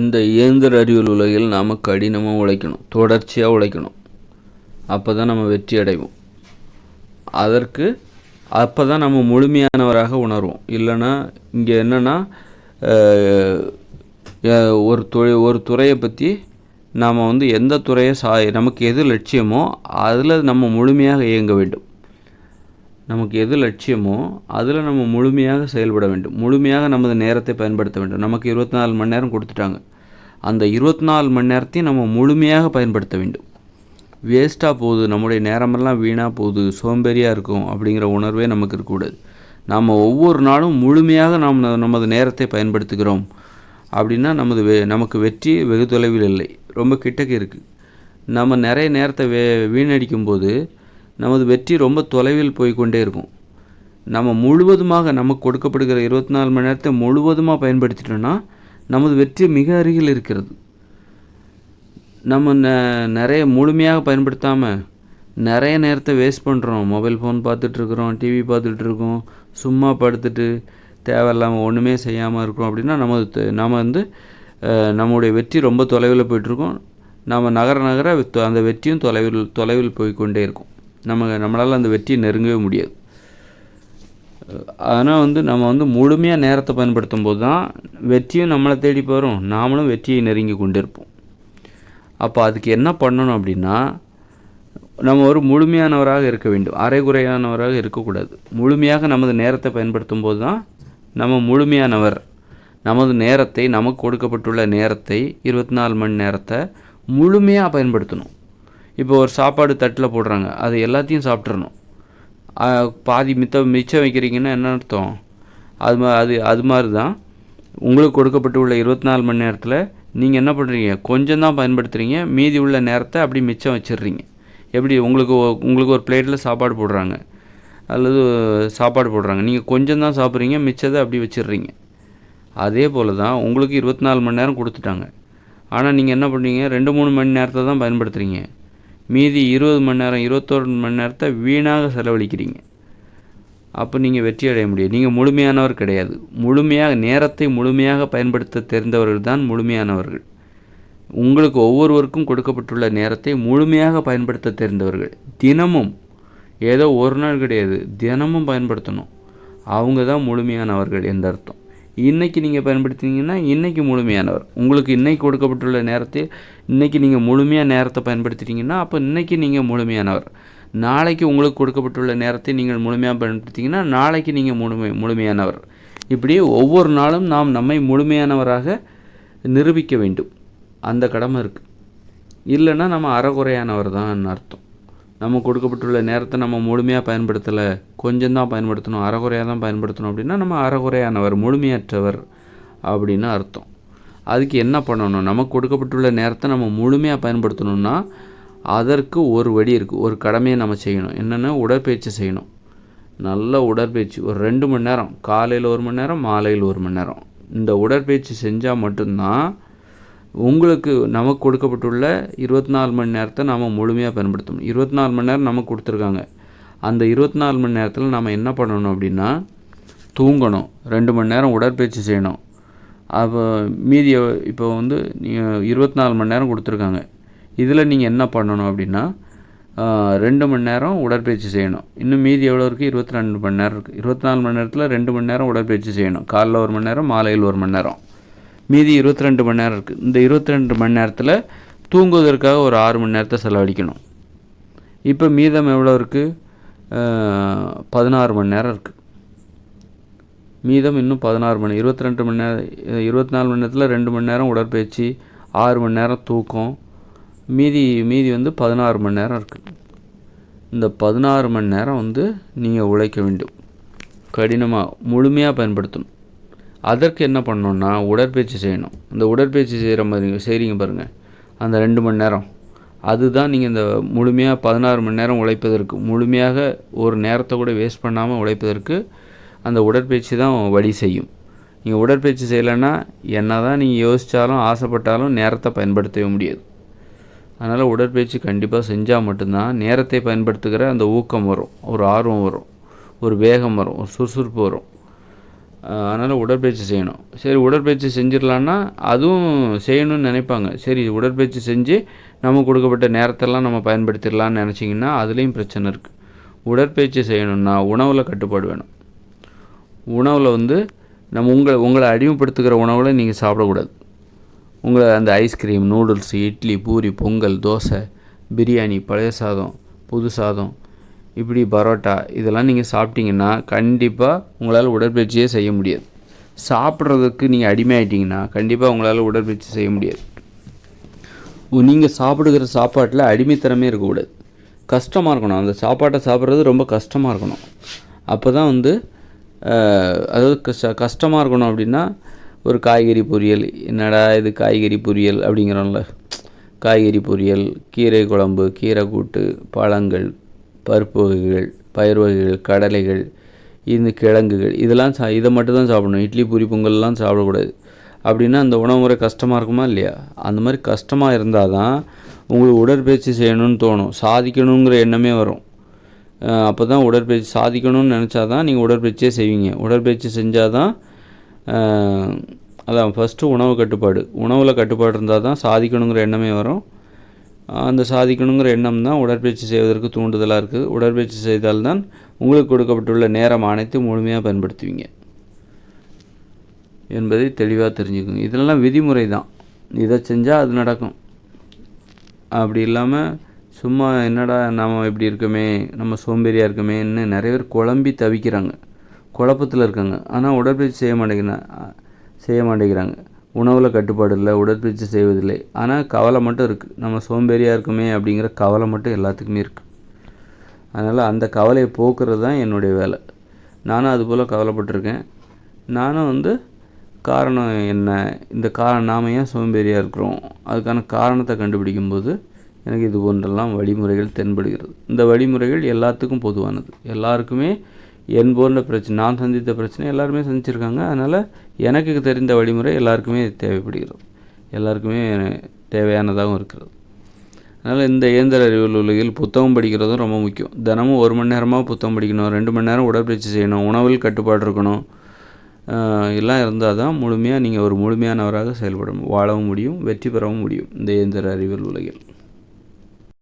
இந்த இயந்திர அறிவியல் உலகில் நாம் கடினமாக உழைக்கணும் தொடர்ச்சியாக உழைக்கணும். அப்போ தான் நம்ம வெற்றி அடைவோம். அதற்கு அப்போ தான் நம்ம முழுமையானவராக உணர்வோம். இல்லைன்னா இங்கே என்னென்னா ஒரு துறை ஒரு துறையை பற்றி நாம் வந்து எந்த துறையை சா நமக்கு எது லட்சியமோ அதில் நம்ம முழுமையாக இயங்க வேண்டும். நமக்கு எது லட்சியமோ அதில் நம்ம முழுமையாக செயல்பட வேண்டும். முழுமையாக நமது நேரத்தை பயன்படுத்த வேண்டும். நமக்கு இருபத்தி நாலு மணி நேரம் கொடுத்துட்டாங்க. அந்த இருபத்தி நாலு மணி நேரத்தையும் நம்ம முழுமையாக பயன்படுத்த வேண்டும். வேஸ்ட்டாக போகுது. நம்முடைய நேரமெல்லாம் வீணாக போகுது. சோம்பேறியாக இருக்கும் அப்படிங்கிற உணர்வே நமக்கு இருக்கக்கூடாது. நாம் ஒவ்வொரு நாளும் முழுமையாக நாம் நமது நேரத்தை பயன்படுத்துகிறோம் அப்படின்னா நமது வெ நமக்கு வெற்றி வெகு தொலைவில் இல்லை. ரொம்ப கிட்டக்கு இருக்குது நம்ம நிறைய நேரத்தை வே வீணடிக்கும் போது நமது வெற்றி ரொம்ப தொலைவில் போய்கொண்டே இருக்கும். நம்ம முழுவதுமாக நமக்கு கொடுக்கப்படுகிற இருபத்தி நாலு மணி நேரத்தை முழுவதுமாக பயன்படுத்திட்டோன்னா நமது வெற்றி மிக அருகில் இருக்கிறது. நம்ம ந நிறைய முழுமையாக பயன்படுத்தாமல் நிறைய நேரத்தை வேஸ்ட் பண்ணுறோம் மொபைல் ஃபோன் பார்த்துட்ருக்குறோம் டிவி பார்த்துட்ருக்கோம் சும்மா படுத்துட்டு தேவையில்லாமல் ஒன்றுமே செய்யாமல் இருக்கிறோம் அப்படின்னா நமது நம்ம வந்து நம்முடைய வெற்றி ரொம்ப தொலைவில் போயிட்டுருக்கோம் நம்ம நகர நகர அந்த வெற்றியும் தொலைவில் தொலைவில் போய்கொண்டே இருக்கும். நம்ம நம்மளால் அந்த வெற்றியை நெருங்கவே முடியாது. ஆனால் வந்து நம்ம வந்து முழுமையாக நேரத்தை பயன்படுத்தும் போது தான் வெற்றியும் நம்மளை தேடி போகிறோம் நாமளும் வெற்றியை நெருங்கி கொண்டிருப்போம். அப்போ அதுக்கு என்ன பண்ணணும் அப்படின்னா நம்ம ஒரு முழுமையானவராக இருக்க வேண்டும். அரைகுறையானவராக இருக்கக்கூடாது. முழுமையாக நமது நேரத்தை பயன்படுத்தும் போது தான் நம்ம முழுமையானவர். நமது நேரத்தை நமக்கு கொடுக்கப்பட்டுள்ள நேரத்தை இருபத்தி நாலு மணி நேரத்தை முழுமையாக பயன்படுத்தணும். இப்போ ஒரு சாப்பாடு தட்டில் போடுறாங்க. அது எல்லாத்தையும் சாப்பிட்றணும் பாதி மித்த மிச்சம் வைக்கிறீங்கன்னா என்ன அர்த்தம்? அது மா அது அது மாதிரி தான் உங்களுக்கு கொடுக்கப்பட்டு உள்ள இருபத்தி நாலு மணி நேரத்தில் நீங்கள் என்ன பண்ணுறீங்க கொஞ்சம் தான் பயன்படுத்துகிறீங்க மீதி உள்ள நேரத்தை அப்படி மிச்சம் வச்சிடுறீங்க. எப்படி? உங்களுக்கு உங்களுக்கு ஒரு பிளேட்டில் சாப்பாடு போடுறாங்க. அல்லது சாப்பாடு போடுறாங்க. நீங்கள் கொஞ்சம் தான் சாப்பிட்றீங்க மிச்சத்தை அப்படி வச்சிடுறீங்க. அதே போல் தான் உங்களுக்கு இருபத்தி நாலு மணி நேரம் கொடுத்துட்டாங்க. ஆனால் நீங்கள் என்ன பண்ணுறீங்க ரெண்டு மூணு மணி நேரத்தை தான் பயன்படுத்துகிறீங்க மீதி இருபது மணி நேரம் இருபத்தோரு மணி நேரத்தை வீணாக செலவழிக்கிறீங்க. அப்போ நீங்கள் வெற்றி அடைய முடியாது. நீங்கள் முழுமையானவர் கிடையாது. முழுமையாக நேரத்தை முழுமையாக பயன்படுத்த தெரிந்தவர்கள் தான் முழுமையானவர்கள். உங்களுக்கு ஒவ்வொருவருக்கும் கொடுக்கப்பட்டுள்ள நேரத்தை முழுமையாக பயன்படுத்த தெரிந்தவர்கள். தினமும் ஏதோ ஒரு நாள் கிடையாது. தினமும் பயன்படுத்தணும். அவங்க தான் முழுமையானவர்கள் எந்த அர்த்தம். இன்றைக்கி நீங்கள் பயன்படுத்தினீங்கன்னா இன்றைக்கி முழுமையானவர். உங்களுக்கு இன்றைக்கி கொடுக்கப்பட்டுள்ள நேரத்தை இன்றைக்கி நீங்கள் முழுமையாக நேரத்தை பயன்படுத்திட்டீங்கன்னா அப்போ இன்றைக்கி நீங்கள் முழுமையானவர். நாளைக்கு உங்களுக்கு கொடுக்கப்பட்டுள்ள நேரத்தை நீங்கள் முழுமையாக பயன்படுத்திங்கன்னா நாளைக்கு நீங்கள் முழுமை முழுமையானவர். இப்படி ஒவ்வொரு நாளும் நாம் நம்மை முழுமையானவராக நிரூபிக்க வேண்டும். அந்த கடமை இருக்குது இல்லைன்னா நம்ம அறகுறையானவர் தான் அர்த்தம். நம்ம கொடுக்கப்பட்டுள்ள நேரத்தை நம்ம முழுமையாக பயன்படுத்தலை கொஞ்சம் தான் பயன்படுத்தணும் அறகுறையாக தான் பயன்படுத்தணும் அப்படின்னா நம்ம அறகுறையானவர் முழுமையற்றவர் அப்படின்னு அர்த்தம். அதுக்கு என்ன பண்ணணும்? நமக்கு கொடுக்கப்பட்டுள்ள நேரத்தை நம்ம முழுமையாக பயன்படுத்தணும்னா அதற்கு ஒரு வழி இருக்குது ஒரு கடமையை நம்ம செய்யணும். என்னென்னா? உடற்பயிற்சி செய்யணும். நல்ல உடற்பயிற்சி. ஒரு ரெண்டு மணி நேரம் காலையில் ஒரு மணி நேரம் மாலையில் ஒரு மணி நேரம். இந்த உடற்பயிற்சி செஞ்சால் மட்டும்தான் உங்களுக்கு நமக்கு கொடுக்கப்பட்டுள்ள இருபத்தி நாலு மணி நேரத்தை நாம் முழுமையாக பயன்படுத்தணும். இருபத்தி நாலு மணி நேரம் நமக்கு கொடுத்துருக்காங்க. அந்த இருபத்தி நாலு மணி நேரத்தில் நம்ம என்ன பண்ணணும் அப்படின்னா தூங்கணும். ரெண்டு மணி நேரம் உடற்பயிற்சி செய்யணும். அப்போ மீதி இப்போ வந்து நீங்கள் இருபத்தி நாலு மணி நேரம் கொடுத்துருக்காங்க. இதில் நீங்கள் என்ன பண்ணணும் அப்படின்னா ரெண்டு மணி நேரம் உடற்பயிற்சி செய்யணும். இன்னும் மீதி எவ்வளோ இருக்குது இருபத்தி ரெண்டு மணி நேரம் இருக்குது இருபத்தி நாலு மணி நேரத்தில் ரெண்டு மணி நேரம் உடற்பயிற்சி செய்யணும். காலைல ஒரு மணி நேரம் மாலையில் ஒரு மணி நேரம். மீதி இருபத்தி ரெண்டு மணி நேரம் இருக்குது இந்த இருபத்தி ரெண்டு மணி நேரத்தில் தூங்குவதற்காக ஒரு ஆறு மணி நேரத்தை செலவழிக்கணும். இப்போ மீதம் எவ்வளோ இருக்குது பதினாறு மணி நேரம் இருக்குது மீதம் இன்னும் பதினாறு மணி இருபத்தி ரெண்டு மணி நேரம் இருபத்தி நாலு மணி நேரத்தில் ரெண்டு மணி நேரம் உடற்பயிற்சி ஆறு மணி நேரம் தூக்கம். மீதி மீதி வந்து பதினாறு மணி நேரம் இருக்குது இந்த பதினாறு மணி நேரம் வந்து நீங்கள் உழைக்க வேண்டும். கடினமாக முழுமையாக பயன்படுத்தணும். அதற்கு என்ன பண்ணணுன்னா உடற்பயிற்சி செய்யணும். இந்த உடற்பயிற்சி செய்கிற மாதிரி செய்கிறீங்க பாருங்கள் அந்த ரெண்டு மணி நேரம். அதுதான் நீங்கள் இந்த முழுமையாக பதினாறு மணி நேரம் உழைப்பதற்கு முழுமையாக ஒரு நேரத்தை கூட வேஸ்ட் பண்ணாமல் உழைப்பதற்கு அந்த உடற்பயிற்சி தான் வழி செய்யும். நீங்கள் உடற்பயிற்சி செய்யலைன்னா என்ன தான் நீங்கள் யோசித்தாலும் ஆசைப்பட்டாலும் நேரத்தை பயன்படுத்தவே முடியாது. அதனால் உடற்பயிற்சி கண்டிப்பாக செஞ்சால் மட்டும்தான் நேரத்தை பயன்படுத்துகிற அந்த ஊக்கம் வரும் ஒரு ஆர்வம் வரும் ஒரு வேகம் வரும் ஒரு சுறுசுறுப்பு வரும். அதனால் உடற்பயிற்சி செய்யணும். சரி உடற்பயிற்சி செஞ்சிடலான்னா அதுவும் செய்யணும்னு நினைப்பாங்க. சரி உடற்பயிற்சி செஞ்சு நம்ம கொடுக்கப்பட்ட நேரத்தெல்லாம் நம்ம பயன்படுத்திடலான்னு நினச்சிங்கன்னா அதுலேயும் பிரச்சனை இருக்குது உடற்பயிற்சி செய்யணும்னா உணவில் கட்டுப்பாடு வேணும். உணவில் வந்து நம்ம உங்களை உங்களை அடிமைப்படுத்துகிற உணவில் நீங்கள் சாப்பிடக்கூடாது. உங்களை அந்த ice cream noodles idli puri pongal dosa biryani பழைய சாதம் புது சாதம் இப்படி பரோட்டா இதெல்லாம் நீங்கள் சாப்பிட்டீங்கன்னா கண்டிப்பாக உங்களால் உடற்பயிற்சியே செய்ய முடியாது. சாப்பிட்றதுக்கு நீங்கள் அடிமையாயிட்டீங்கன்னா கண்டிப்பாக உங்களால் உடற்பயிற்சி செய்ய முடியாது. நீங்கள் சாப்பிடுகிற சாப்பாட்டில் அடிமைத்தனமே இருக்கக்கூடாது. கஷ்டமாக இருக்கணும். அந்த சாப்பாட்டை சாப்பிட்றது ரொம்ப கஷ்டமாக இருக்கணும். அப்போ தான் வந்து அதாவது கஷ்ட கஷ்டமாக இருக்கணும் அப்படின்னா ஒரு காய்கறி பொரியல். என்னடா இது காய்கறி பொரியல் அப்படிங்கிறோம்ல. காய்கறி பொரியல் கீரை குழம்பு கீரை கூட்டு பழங்கள் பருப்பு வகைகள் பயிர் வகைகள் கடலைகள் இந்த கிழங்குகள் இதெல்லாம் சா இதை மட்டும் தான் சாப்பிடணும். இட்லி பூரி பொங்கல்லாம் சாப்பிடக்கூடாது. அப்படின்னா அந்த உணவு முறை கஷ்டமாக இருக்குமா இல்லையா? அந்த மாதிரி கஷ்டமாக இருந்தால் தான் உங்களுக்கு உடற்பயிற்சி செய்யணும்னு தோணும். சாதிக்கணுங்கிற எண்ணமே வரும். அப்போ தான் உடற்பயிற்சி சாதிக்கணும்னு நினச்சா தான் நீங்கள் உடற்பயிற்சியே செய்வீங்க. உடற்பயிற்சி செஞ்சால் தான் அதான் ஃபஸ்ட்டு உணவு கட்டுப்பாடு. உணவில் கட்டுப்பாடு இருந்தால் தான் சாதிக்கணுங்கிற எண்ணமே வரும். அந்த சாதிக்கணுங்கிற எண்ணம் தான் உடற்பயிற்சி செய்வதற்கு தூண்டுதலாக இருக்குது. உடற்பயிற்சி செய்தால்தான் உங்களுக்கு கொடுக்கப்பட்டுள்ள நேரம் அனைத்து முழுமையாக பயன்படுத்துவீங்க. என்பதை தெளிவாக தெரிஞ்சுக்கோங்க. இதெல்லாம் விதிமுறை தான் இதை செஞ்சால் அது நடக்கும். அப்படி இல்லாமல் சும்மா என்னடா நாம் இப்படி இருக்கோமே நம்ம சோம்பேறியாக இருக்கோமேன்னு நிறைய பேர் குழம்பி தவிக்கிறாங்க. குழப்பத்தில் இருக்காங்க. ஆனால் உடற்பயிற்சி செய்ய மாட்டேங்கிறாங்க செய்ய மாட்டேங்கிறாங்க. உணவில் கட்டுப்பாடு இல்லை உடற்பயிற்சி செய்வதில்லை. ஆனால் கவலை மட்டும் இருக்குது நம்ம சோம்பேறியாக இருக்குமே அப்படிங்கிற கவலை மட்டும் எல்லாத்துக்குமே இருக்குது அதனால் அந்த கவலையை போக்குறது தான் என்னுடைய வேலை. நானும் அதுபோல் கவலைப்பட்டிருக்கேன். நானும் வந்து காரணம் என்ன? இந்த காரணம் நாம் ஏன் சோம்பேறியாக இருக்கிறோம்? அதுக்கான காரணத்தை கண்டுபிடிக்கும்போது எனக்கு இது போன்றெல்லாம் வழிமுறைகள் தென்படுகிறது. இந்த வழிமுறைகள் எல்லாத்துக்கும் பொதுவானது. எல்லாருக்குமே என் போன்ற பிரச்சனை நான் சந்தித்த பிரச்சனை எல்லாருமே சந்திச்சிருக்காங்க. அதனால் எனக்கு தெரிந்த வழிமுறை எல்லாருக்குமே தேவைப்படுகிறது. எல்லாருக்குமே தேவையானதாகவும் இருக்கிறது. அதனால் இந்த இயந்திர அறிவியல் உலகில் புத்தகம் படிக்கிறதும் ரொம்ப முக்கியம். தினமும் ஒரு மணி நேரமாக புத்தகம் படிக்கணும் ரெண்டு மணி நேரம் உடற்பயிற்சி செய்யணும் உணவில் கட்டுப்பாடு இருக்கணும். எல்லாம் இருந்தால் தான் முழுமையாக நீங்கள் ஒரு முழுமையானவராக செயல்பட வாழவும் முடியும் வெற்றி பெறவும் முடியும் இந்த இயந்திர அறிவியல் உலகில்.